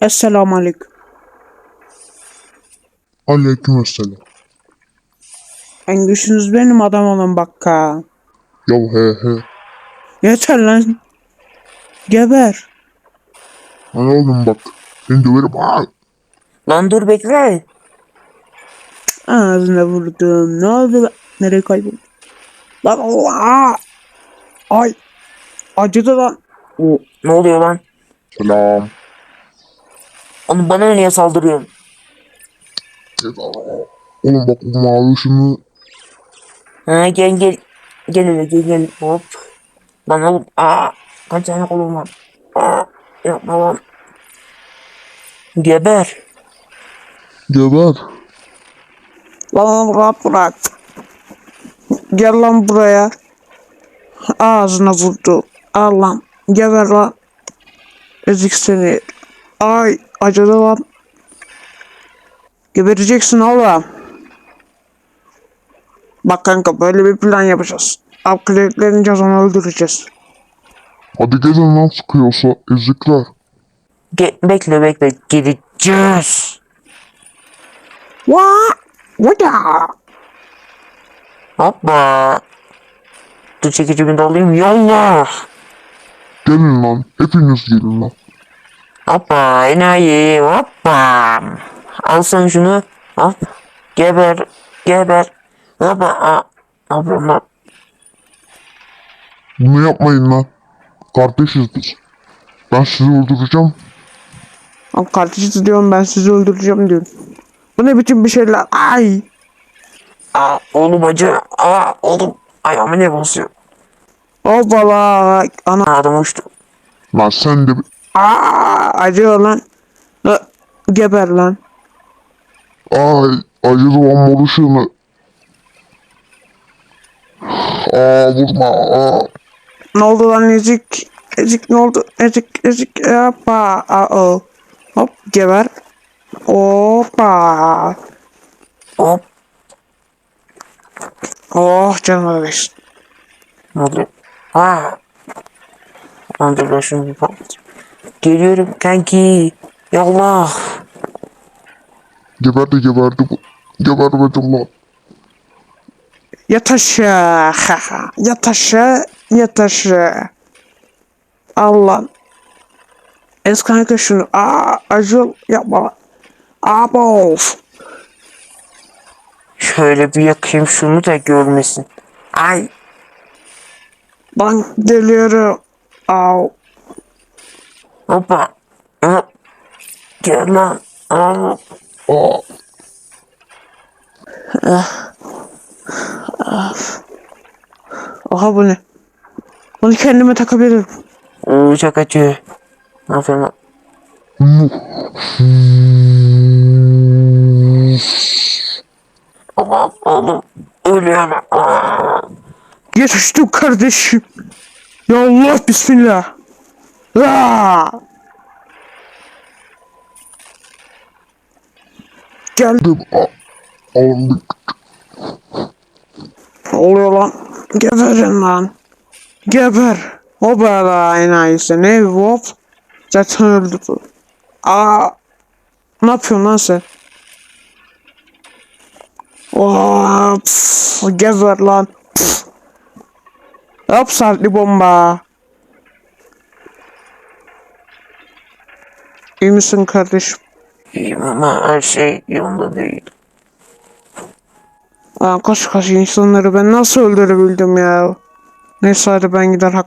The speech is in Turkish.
Esselamu Aleyküm. Aleykümselam. En güçsünüz benim adam olun bak ha. Ya he he. Yeter lan. Geber. Lan oğlum bak. Seni döverim. Aa! Lan dur bekle. Ağzına vurdum. Ne oldu? lan? Nereye kayboldun? Lan Allah. Ay. Acıdı lan. Oo, ne oluyor lan? Selam. Onu bana niye saldırıyorsun? Oğlum bak bu mavi ışını Ha gel gel. Gel hele gel gel. Hop. Lan oğlum. Aa, kaç tane kolum var? Aa, yapma lan. Geber. geber. Lan rahat bırak. Gel lan buraya. Ağzına vurdu. Al lan. Geber lan. Ezik seni. Ay acıdı lan. Gebereceksin oğlum. Bak kanka böyle bir plan yapacağız. Upgrade'lerince onu öldüreceğiz. Hadi gelin lan sıkıyorsa ezikler. Ge bekle bekle. Geleceğiz. Vaa! Vada! Hoppa. Dur çekicimi de alayım. Yallah. Gelin lan. Hepiniz gelin lan. Hoppa enayi. Hoppa. Al sen şunu. Hop. Geber. Geber. Hoppa. Lan? Bunu yapmayın lan. Kardeşiz biz. Ben sizi öldüreceğim. Abi kardeşiz diyorum ben sizi öldüreceğim diyorum. Bu ne biçim bir şey lan? Ay! Aa, oğlum acı. Aa, oğlum. Ayağımı ne basıyor? Hoppala! Ana! Adam uçtu. Lan sen de bir... Aa, acıyor lan. La, geber lan. Ay acıdı lan mor ışığını. Aa vurma. Aa. Ne oldu lan ezik? Ezik ne oldu? Ezik ezik yapma. Aa, hop geber. Hoppa. Hop. Oh canıma geçti. Ne oluyor? Aa. Ben şunu bir patlatayım. Geliyorum kanki. Yallah. Geberdi geberdi bu. Gebermedim lan. Yat aşağı. ha, ha. Yat aşağı. Yat aşağı. Allah. Ez kanka şunu. Aa acıl yapma lan. Aba of. Şöyle bir yakayım şunu da görmesin. Ay. Ben geliyorum. Au. Hoppa. Hop. Gel lan. Aa. Aa. Oha bu ne? Bunu kendime takabilirim. Oo, çok acı. Ne yapıyorum lan? Aman oğlum. Ölüyorum. Yetiştim kardeşim. Ya Allah bismillah. Aa! Gel. Aa. Oğlum bir Ne oluyor lan? Geberin lan. Geber. O bela enayisi. Ne hop? Zaten öldü bu. Aa. Ne yapıyorsun lan sen? Oo, pf, geber lan. Pf. Hop sartlı bomba. İyi misin kardeşim? İyiyim ama her şey yolunda değil. Aa, koş koş insanları ben nasıl öldürebildim ya? Neyse hadi ben gider hak